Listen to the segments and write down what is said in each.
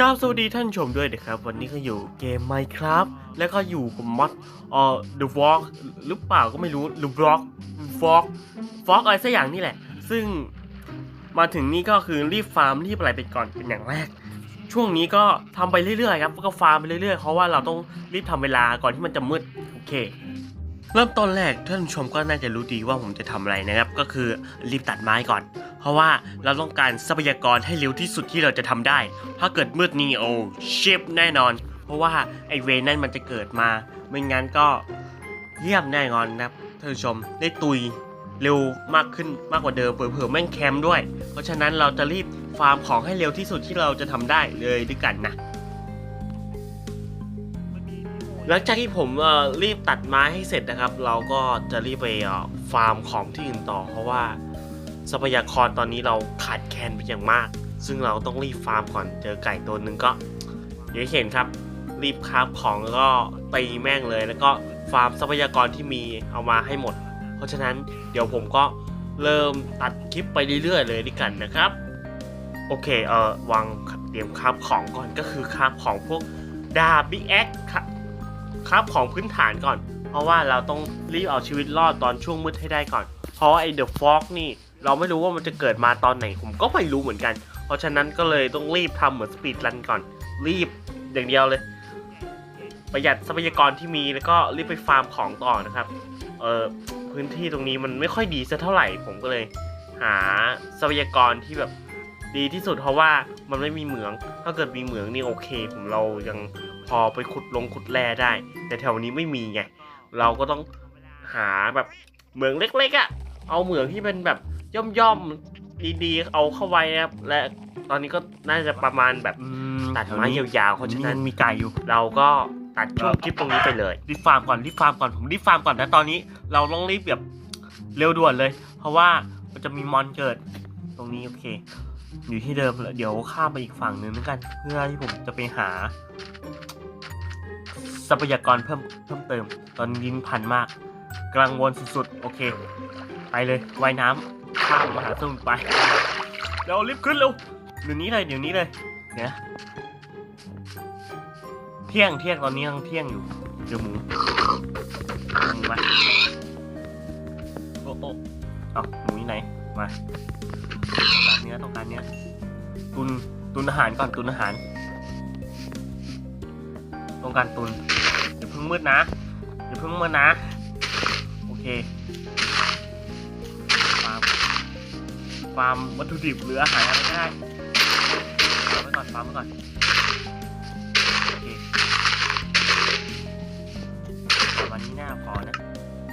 กราบสวัสดีท่านชมด้วยนะครับ วันนี้ก็อยู่เกม Minecraft แล้วก็อยู่กับมอดเอ่อ The Walk หรือเปล่าก็ไม่รู้ The Block Fog Fog อะไรสักอย่างนี่แหละ ซึ่งมาถึงนี่ก็คือรีบฟาร์มรีบอะไรไปก่อนเป็นอย่างแรก ช่วงนี้ก็ทำไปเรื่อยๆครับก็ฟาร์มไปเรื่อยๆเพราะว่าเราต้องรีบทำเวลาก่อนที่มันจะมืดโอเค เริ่มต้นแรกท่านชมก็น่าจะรู้ดีว่าผมจะทำอะไรนะครับ ก็คือรีบตัดไม้ก่อน เพราะว่าเราต้องการทรัพยากรให้เร็วที่สุดที่เราจะทำได้ ถ้าเกิดมืดนี่โอ้ชิปแน่นอน เพราะว่าไอเวนั่นมันจะเกิดมาไม่งั้นก็เยี่ยมแน่นอนนะครับท่านชมได้ตุยเร็วมากขึ้นมากกว่าเดิมเผื่อแม่งแคมป์ด้วย เพราะฉะนั้นเราจะรีบฟาร์มของให้เร็วที่สุดที่เราจะทำได้เลยด้วยกันนะ หลังจากที่ผมรีบตัดไม้ให้เสร็จนะครับ เราก็จะรีบไปฟาร์มของที่อื่นต่อ เพราะว่าทรัพยากรตอนนี้เราขาดแคลนไปอย่างมาก ซึ่งเราต้องรีบฟาร์มก่อนเจอไก่ตัวหนึ่งก็อย่างที่เห็นครับ รีบคราฟของแล้วก็ตีแม่งเลย แล้วก็ฟาร์มทรัพยากรที่มีเอามาให้หมด เพราะฉะนั้นเดี๋ยวผมก็เริ่มตัดคลิปไปเรื่อยๆเลยด้วยกันนะครับ โอเคเออวางเตรียมคราฟของก่อนก็คือคราฟของพวกดาบิ๊กแอค ครับของพื้นฐานก่อน เพราะว่าเราต้องรีบเอาชีวิตรอดตอนช่วงมืดให้ได้ก่อน เพราะไอ้เดอะฟอกนี่ เราไม่รู้ว่ามันจะเกิดมาตอนไหนผมก็ไม่รู้เหมือนกัน เพราะฉะนั้นก็เลยต้องรีบทำเหมือนสปีดรันก่อน รีบอย่างเดียวเลย ประหยัดทรัพยากรที่มีแล้วก็รีบไปฟาร์มของต่อนะครับ เออพื้นที่ตรงนี้มันไม่ค่อยดีสักเท่าไหร่ผมก็เลย หาทรัพยากรที่แบบดีที่สุดเพราะว่ามันไม่มีเหมือง ถ้าเกิดมีเหมืองนี่โอเค ผมเรายัง อไปขุดลงขุดแร่ได้ แต่แถวนี้ไม่มีไง เราก็ต้องหาแบบเหมืองเล็กๆอะ่ะ เอาเหมืองที่เป็นแบบย่อมๆดีๆ เอาเข้าไว้นะครับ และตอนนี้ก็น่าจะประมาณแบบตัดไม้ยาวๆเพราะฉะนั้นมีไก่อยู่ เราก็ตัดช่วงคลิปตรงนี้ไปเลยรีบฟาร์มก่อนรีบฟาร์มก่อนผมรีบฟาร์มก่อนนะตอนนี้เราต้องรีบแบบเร็วด่วนเลย เพราะว่ามันจะมีมอนเกิด ตรงนี้โอเค อยู่ที่เดิมแล้วเดี๋ยวข้ามไปอีกฝั่งหนึ่งแล้วกัน เพื่อที่ผมจะไปหา ทรัพยากรเพิ่มเพิ่มเติม ตอนนี้ลิ้นพันมากกังวนสุดๆ โอเค ไปเลยว่ายน้ำข้ามมหาสมุทรไปเร็วรีบขึ้นเร็วเดี๋ยวนี้เลยเดี๋ยวนี้เลยเนี่ยเที่ยงเที่ยงตอนนี้ยังเที่ยงอยู่เดี๋ยวหมูหมูมาโอ้โอ้เอาหมูอยู่ไหนมาต้องการเนื้อต้องการเนื้อตุนตุนอาหารก่อนตุนอาหาร ต้องการตุน อย่าเพิ่งมืดนะอย่าเพิ่งมืดนะ โอเคฟาร์มฟามวัตถุดิบหรืออาหารอะไรก็ได้ฟาร์มไว้ก่อนฟาร์มไว้ก่อนโอเคประมาณนี้น่าพอนะ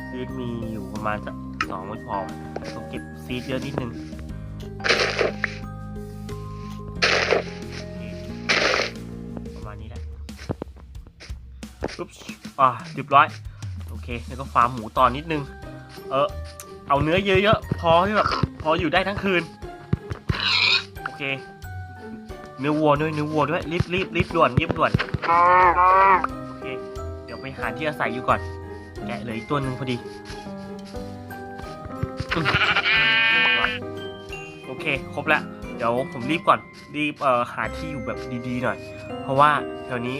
ซีดมีอยู่ประมาณสักสองไม่พอต้องเก็บซีดเยอะนิดนึง ปุ๊บอ่าเรียบร้อย โอเคแล้วก็ฟาร์มหมูต่อนิดนึง เออ เอาเนื้อเยอะๆ พอที่แบบพออยู่ได้ทั้งคืน โอเค เนื้อวัวด้วยเนื้อวัวด้วย รีบรีบรีบด่วนรีบด่วน โอเค เดี๋ยวไปหาที่อาศัยอยู่ก่อน แกะเหลืออีกตัวหนึ่งพอดี โอเค ครบแล้ว เดี๋ยวผมรีบก่อน รีบเอ่อหาที่อยู่แบบดีๆหน่อย เพราะว่าแถวนี้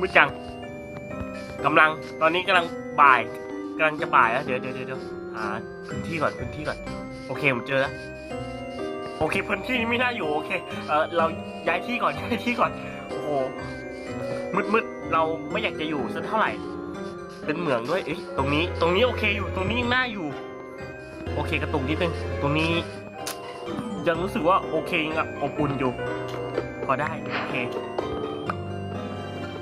มืดจังกำลังตอนนี้กำลังบ่ายกำลังจะบ่ายแล้วเดี๋ยวเดี๋ยวเดี๋ยวหาพื้นที่ก่อนพื้นที่ก่อน โอเคผมเจอแล้วโอเคพื้นที่นี้ไม่น่าอยู่โอเคเออเราย้ายที่ก่อนย้ายที่ก่อนโอ้โหมืดมืดเราไม่อยากจะอยู่สักเท่าไหร่ เป็นเหมืองด้วยเอ๊ะตรงนี้ตรงนี้โอเคอยู่ตรงนี้ยังน่าอยู่ โอเคกระตุกนิดนึงตรงนี้ยังรู้สึกว่าโอเคยังอบอุ่นอยู่พอได้โอเค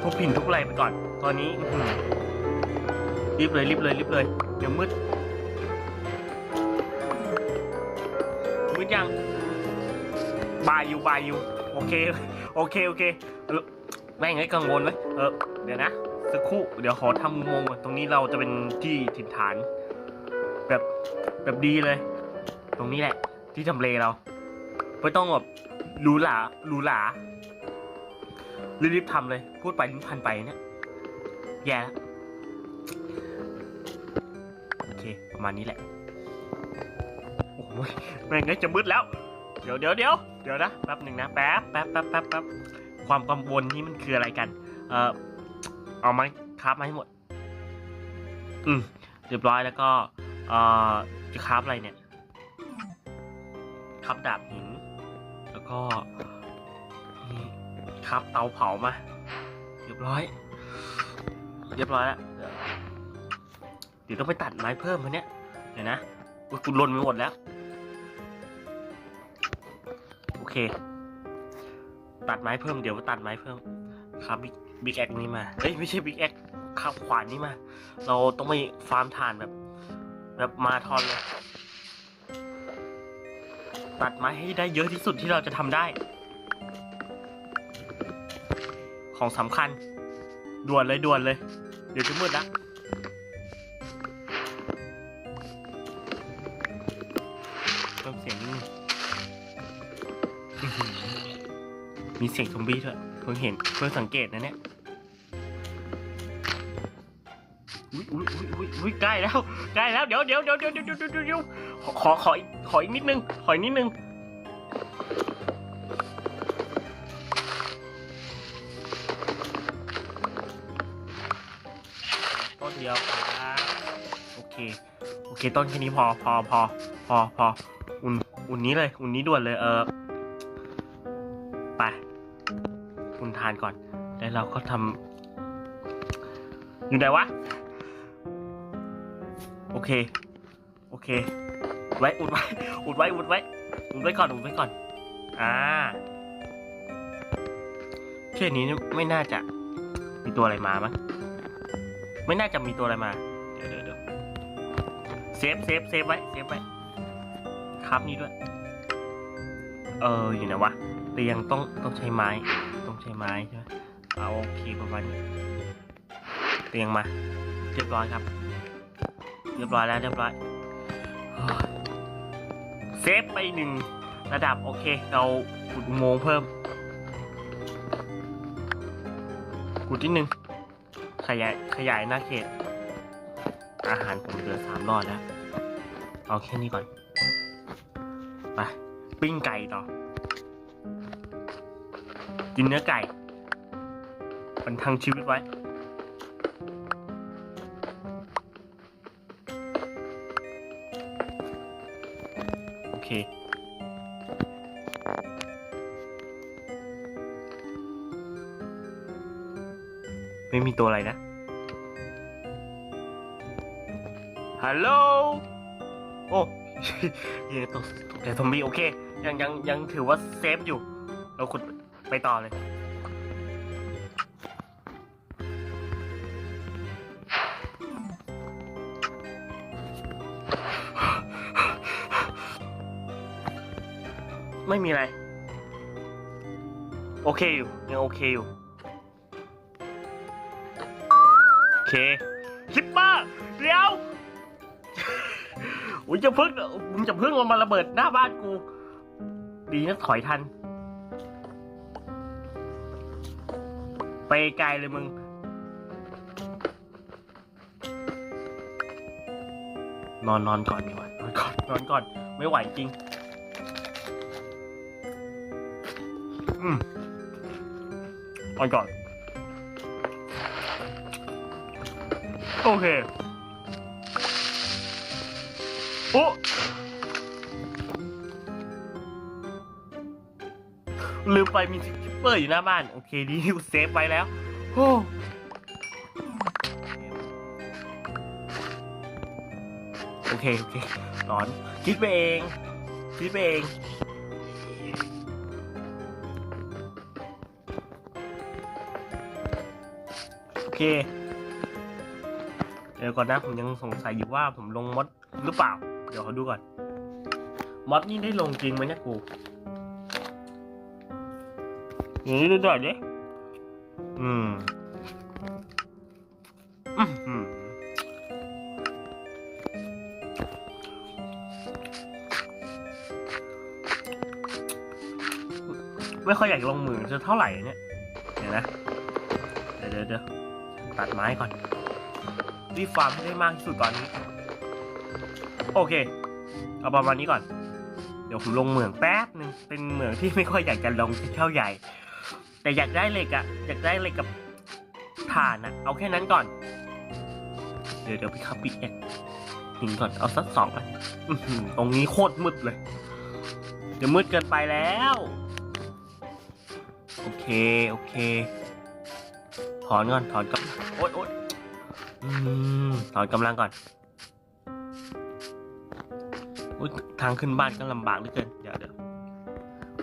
ทุบผินทุบอะไรไปก่อน ตอนนี้รีบเลยรีบเลยรีบเลย เดี๋ยวมืด มืดยัง บายอยู่บายอยู่ โอเค โอเค โอเค แม่งไอ้กังวลไหมเออ เดี๋ยวนะ สักครู่ เดี๋ยวขอทำอุโมงก่อนตรงนี้เราจะเป็นที่ถิ่นฐาน แบบแบบดีเลย ตรงนี้แหละ ที่ทำเลเรา ไม่ต้องแบบหรูหราหรูหรา รีบๆทำเลย พูดไปลิ้นพันไปเนี่ยแย่แล้วโอเค ประมาณนี้แหละ โอ้ยแม่งไงจะมืดแล้ว เดี๋ยวเดี๋ยวเดี๋ยวเดี๋ยวนะแป๊บหนึ่งนะแป๊บแป๊บแป๊บแป๊บแป๊บความกังวลนี้มันคืออะไรกัน เออเอาไม้คราฟมาให้หมด อืมเรียบร้อยแล้วก็ เอ่อ จะคราฟอะไรเนี่ยคราฟดาบหิน แล้วก็ คราฟเตาเผามาเรียบร้อย เรียบร้อยแล้วเดี๋ยวต้องไปตัดไม้เพิ่มมาเนี่ยเดี๋ยวนะอุ๊ยกูลนไปหมดแล้ว โอเค ตัดไม้เพิ่มเดี๋ยวตัดไม้เพิ่ม ครับบิ๊กบิ๊กแอคนี้มาเอ้ยไม่ใช่บิ๊กแอคขับขวานนี้มา เราต้องไปฟาร์มถ่านแบบ แบบมาราธอนเลย ตัดไม้ให้ได้เยอะที่สุดที่เราจะทำได้ ของสำคัญ ด่วนเลยด่วนเลย เดี๋ยวจะมืดละเพิ่มเสียงนิดมีเสียงซอมบี้ด้วยเพิ่งเห็นเพิ่งสังเกตนะเนี่ยอุ้ยอุ้ยอุ้ยอุ้ยใกล้แล้วใกล้แล้วเดี๋ยวเดี๋ยวเดี๋ยวเดี๋ยวเดี๋ยวเดี๋ยวขอขอขออีกนิดนึงขออีกนิดนึง เคต้นแค่นี้พอพอพอพอพออุ่นอุ่นนี้เลยอุ่นนี้ด่วนเลยเออไปคุณทานก่อน แล้วเราก็ทำอยู่ไหนวะ โอเค โอเค ไว้อุดไว้อุดไว้อุดไว้อุดไว้ก่อนอุดไว้ก่อน อ่าแค่นี้ไม่น่าจะมีตัวอะไรมามั้งไม่น่าจะมีตัวอะไรมา เซฟเซฟเซฟไว้เซฟไว้ครับนี้ด้วย เอออยู่ไหนวะเตียงต้องต้องใช้ไม้ ต้องใช้ไม้ใช่ไหมเอาโอเคประมาณนี้เตียงมา เรียบร้อยครับ เรียบร้อยแล้วเรียบร้อยเซฟไปหนึ่งระดับโอเค เราขุดโมงเพิ่มขุดที่หนึ่งขยายขยายหน้าเขต อาหารผมเหลือสามรอดแล้วเอาแค่นี้ก่อนไปปิ้งไก่ต่อกินเนื้อไก่มันทังชีวิตไว้โอเคไม่มีตัวอะไรนะ ฮัลโหล โอ้ยตกตกใจซอมบี้โอเค ยังยังยังถือว่าเซฟอยู่ เราขุดไปต่อเลย ไม่มีอะไร โอเคอยู่ ยังโอเคอยู่ โอเคคิปเปอร์เดี๋ยว อุ้ยจะพึ่งมึงจะพึ่งมันมาระเบิดหน้าบ้านกู ดีนะถอยทัน ไปไกลเลยมึง นอนนอนก่อนดีกว่านอนก่อนนอนก่อน ไม่ไหวจริง อืมนอนก่อน โอเค โอ้ลืมไปมีซิปเปอร์อยู่หน้าบ้าน โอเคดีที่เซฟไว้แล้วโอ้โอเค โอเคร้อน คิดไปเอง คิดไปเอง โอเค เดี๋ยวก่อนนะ ผมยังสงสัยอยู่ว่าผมลงมดหรือเปล่า เดี๋ยวขอดูก่อนมอดนี่ได้ลงจริงไหมเนี่ยกูอย่างนี้ดูหน่อยดิอืมอืมอืมไม่ค่อยอยากลงมือจะเท่าไหร่เนี่ยเดี๋ยวนะเดี๋ยวเดี๋ยวเดี๋ยวตัดไม้ก่อนรีบฟาร์มให้ได้มากที่สุดตอนนี้ โอเค เอาประมาณนี้ก่อน เดี๋ยวผมลงเหมืองแป๊บหนึ่งเป็นเหมืองที่ไม่ค่อยอยากจะลงเท่าใหญ่ แต่อยากได้เหล็กอะอยากได้เหล็กกับถ่านอะเอาแค่นั้นก่อน เดี๋ยวเดี๋ยวไปขับปิกเอ็กหินก่อน เอาสักสองอันตรงนี้โคตรมืดเลย เดี๋ยวมืดเกินไปแล้ว โอเค โอเค ถอนก่อน ถอนกำลังโอ๊ยโอ๊ยถอนกำลังก่อน ทางขึ้นบ้านก็ลำบากเหลือเกิน เดี๋ยวเดี๋ยว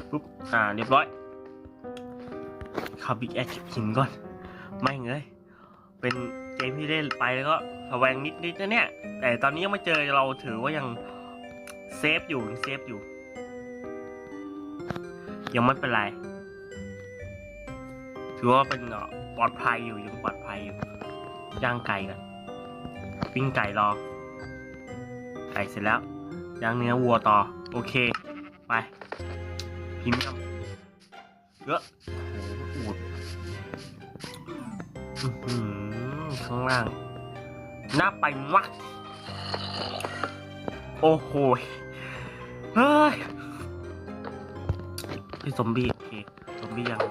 ปุ๊บ อ่า เรียบร้อยข้าบิ๊กแอคหินก่อน ไม่เลยเป็นเกมที่เล่นไปแล้วก็ระแวงนิดนิดนะเนี่ย แต่ตอนนี้ยังไม่เจอเราถือว่ายังเซฟอยู่เซฟอยู่ ยังไม่เป็นไร ถือว่าเป็นเอ่อปลอดภัยอยู่ยังปลอดภัยอยู่ย่างไก่กันปิ้งไก่รอไก่เสร็จแล้ว ย่างเนื้อวัวต่อ โอเค ไปพรีเมียมเยอะโอ้โหอูดข้างล่าง น่าไปมากโอ้โหเฮ้ยพี่ซอมบี้โอเคซอมบี้ยัง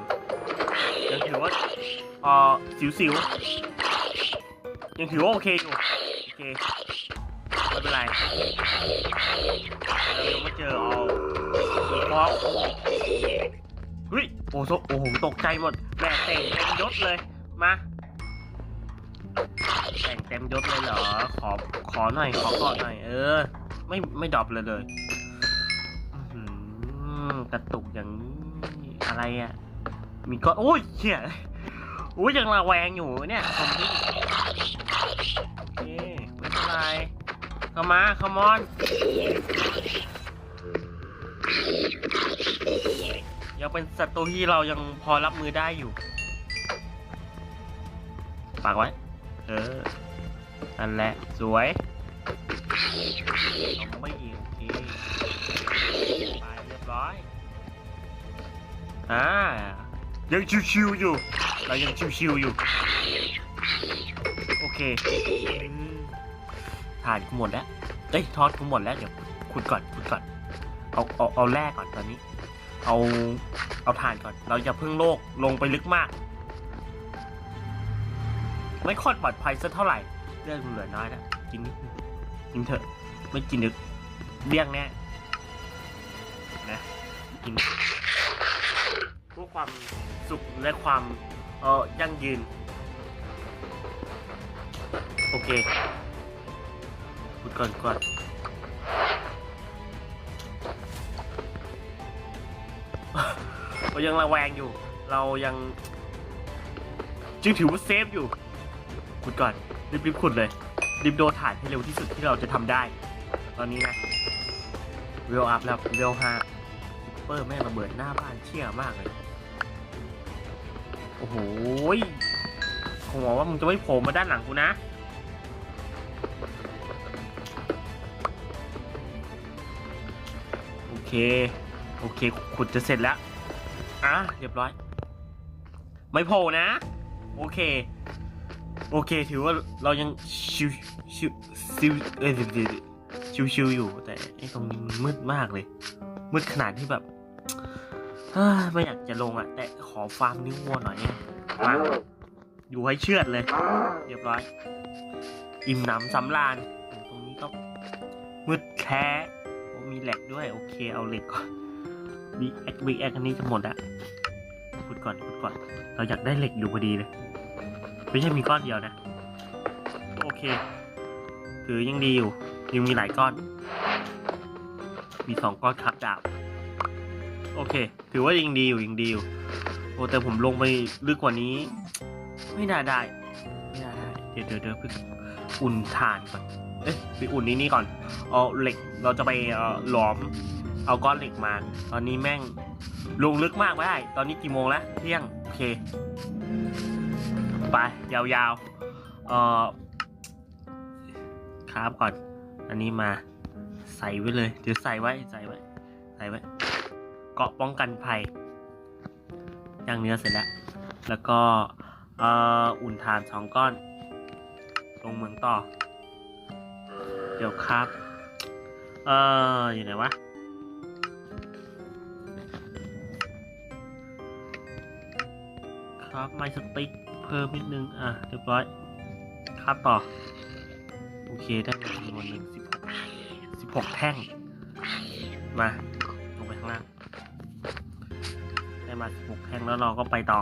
ยังถือว่าเออสิวๆยังถือว่าโอเคอยู่ โอเค เป็นไรเรายังไม่เจอเอาอีกรอบเฮ้ยโอ้โหโอ้โหตกใจหมดแม่แต่งเต็มยศเลยมาแต่งเต็มยศเลยเหรอ ขอ ขอหน่อย ขอกอดหน่อย เออ ไม่ ไม่ดรอปเลยเลยอื้อหือกระตุกอย่างนี้อะไรอะ มีก้อนโอ้ยเชี่ยโอ้ยยังระแวงอยู่เนี่ยซอมบี้โอเคไม่เป็นไร เข้ามาขมอนยังเป็นศัตรูที่เรายังพอรับมือได้อยู่ปากไว้ เออ นั่นแหละ สวยเอาไม่โอเคไปเรียบร้อย อ่า ยังชิวๆอยู่ เรายังชิวๆอยู่ โอเค อืมถ่านกูหมดแล้วเอ้ยทอดกูหมดแล้วเดี๋ยวขุดก่อนขุดก่อน เอาเอาเอาแรกก่อนตอนนี้ เอาเอาถ่านก่อน เราอย่าเพิ่งโลกลงไปลึกมาก ไม่ค่อยปลอดภัยสักเท่าไหร่เลือดมันเหลือน้อยแล้วกินนิดนึงกินเถอะ ไม่กินดึกเลี่ยงแน่นะกินเพื่อความสุขและความเออยั่งยืน โอเค พูดก่อนก่อนเรายังระแวงอยู่ เรายังจึงถือว่าเซฟอยู่ ขุดก่อนรีบๆขุดเลยรีบโดนถ่านให้เร็วที่สุดที่เราจะทำได้ ตอนนี้นะเวลอัพแล้วเวลห้าซุปเปอร์แม่งระเบิดหน้าบ้านเชี่ยมากเลย โอ้โหคงบอกว่ามึงจะไม่โผล่มาด้านหลังกูนะ โอเคโอเค ขุดจะเสร็จแล้ว อะ เรียบร้อย ไม่โผล่นะ โอเค โอเค ถือว่าเรายังชิวชิวชิวเอ้ยดี๋ยวเดี๋ยวชิวชิวอยู่ แต่ไอ้ตรงนี้มันมืดมากเลย มืดขนาดที่แบบไม่อยากจะลงอะ แต่ขอฟาร์มนิ้ววัวหน่อยเนี่ยมาอยู่ให้เชือดเลย เรียบร้อย อิ่มหนำสำราญ ตรงนี้ก็มืดแท้มีเหล ด้วย โอเค เอาเหล็กก่อนบิ๊กแอคบิ๊กแอคอันนี้จะหมดอะขุดก่อนขุดก่อน เราอยากได้เหล็กอยู่พอดีเลย ไม่ใช่มีก้อนเดียวนะ โอเค ถือยังดีอยู่ ยังมีหลายก้อน มีสองก้อนครับดาบ โอเค ถือว่ายังดีอยู่ยังดีอยู่ โอ้แต่ผมลงไปลึกกว่านี้ ไม่น่าได้ ไม่น่าได้ เดี๋ยวเดี๋ยวเดี๋ยวอุ่นถ่านก่อน เอ๊ะไปอุ่นนี้นี่ก่อน เอาเหล็กเราจะไปเอ่อหลอม เอาก้อนเหล็กมา ตอนนี้แม่งลงลึกมากไม่ได้ ตอนนี้กี่โมงแล้ว เที่ยง โอเค ไป ยาวๆ เอ่อครับก่อน อันนี้มาใส่ไว้เลย เดี๋ยวใส่ไว้ ใส่ไว้ ใส่ไว้ เกาะป้องกันภัยย่างเนื้อเสร็จแล้ว แล้วก็ เอ่อ อุ่นถ่านสองก้อน ลงเมืองต่อ เดี๋ยวครับ เอออยู่ไหนวะ ครับไมสติ๊กเพิ่มนิดนึง อะ เรียบร้อย ครับต่อ โอเค ได้จำนวนหนึ่งสิบหกสิบหกแท่ง มา ลงไปข้างล่าง ได้มาสิบหกแท่งแล้วเราก็ไปต่อ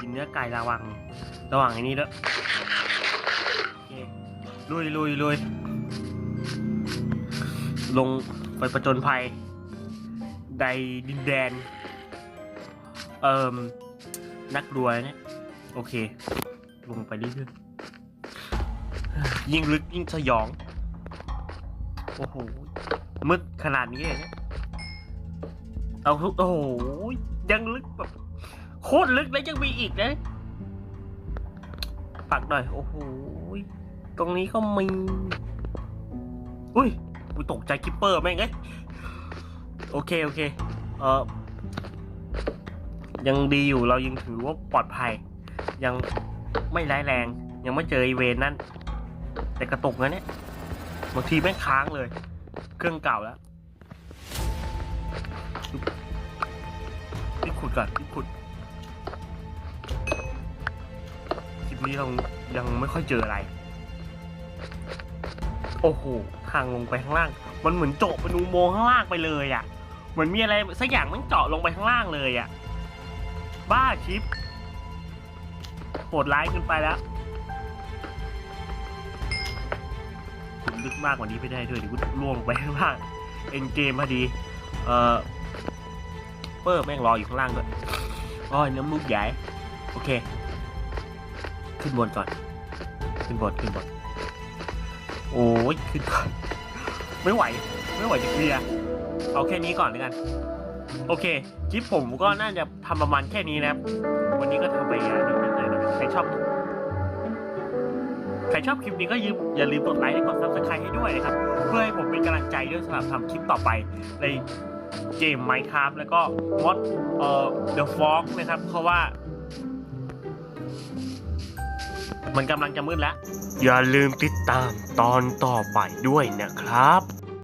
กินเนื้อไก่ระวัง ระวังไอ้นนี้ด้วยลุยลุยลุย ลงไปประจนภัยในดินแดน เอ่มนักรวยเนี่ย โอเค ลงไปเรื่อยๆยิ่งลึกยิ่งสยอง โอ้โหมืดขนาดนี้เลยเนี่ยเอาทุกโอ้โหยังลึกแบบโคตรลึกแล้วยังมีอีกนะปักหน่อย โอ้โห ตรงนี้ก็มี อุ้ย กูตกใจคิปเปอร์แม่งเอ้ยโอเคโอเคเออยังดีอยู่เรายังถือว่าปลอดภัย ยังไม่ร้ายแรง ยังไม่เจอไอเวนนั่น แต่กระตุกนะเนี่ยบางทีแม่งค้างเลย เครื่องเก่าแล้วรีบขุดก่อนรีบขุดคลิปนี้เรายังไม่ค่อยเจออะไร โอ้โห ทางลงไปข้างล่าง มันเหมือนเจาะเป็นอุโมงค์ข้างล่างไปเลยอะ่ะ เหมือนมีอะไรสักอย่างมันเจาะลงไปข้างล่างเลยอะ่ะ บ้าชิปโหดร้ายเกินไปแล้วผมลึกมากกว่านี้ไม่ได้ด้วยเดี๋ยวกูล่วงไปข้างล่าง เอ็นเกมพอดี เอ่อเปิร์แม่งรออยู่ข้างล่างด้วยอ้อน้ำมูกใหญ่ โอเค ขึ้นบนก่อน ขึ้นบนขึ้นบน ยขึ้นก่อนไม่ไหว ไม่ไหวจะเคลียร์เอาแค่นี้ก่อนแล้วกัน โอเคคลิปผมก็น่าจะทำประมาณแค่นี้นะครับ วันนี้ก็ทำไปอะนิดๆเลยนะใครชอบ ใครชอบคลิปนี้ก็ย่าอย่าลืมกดไลค์และกด subscribe ให้ด้วยนะครับ เพื่อให้ผมเป็นกำลังใจด้วยสำหรับทำคลิปต่อไปในเกม Minecraft แล้วก็มอดเอ่อ The Fog นะครับ เพราะว่า มันกำลังจะมืดแล้ว อย่าลืมติดตามตอนต่อไปด้วยนะครับ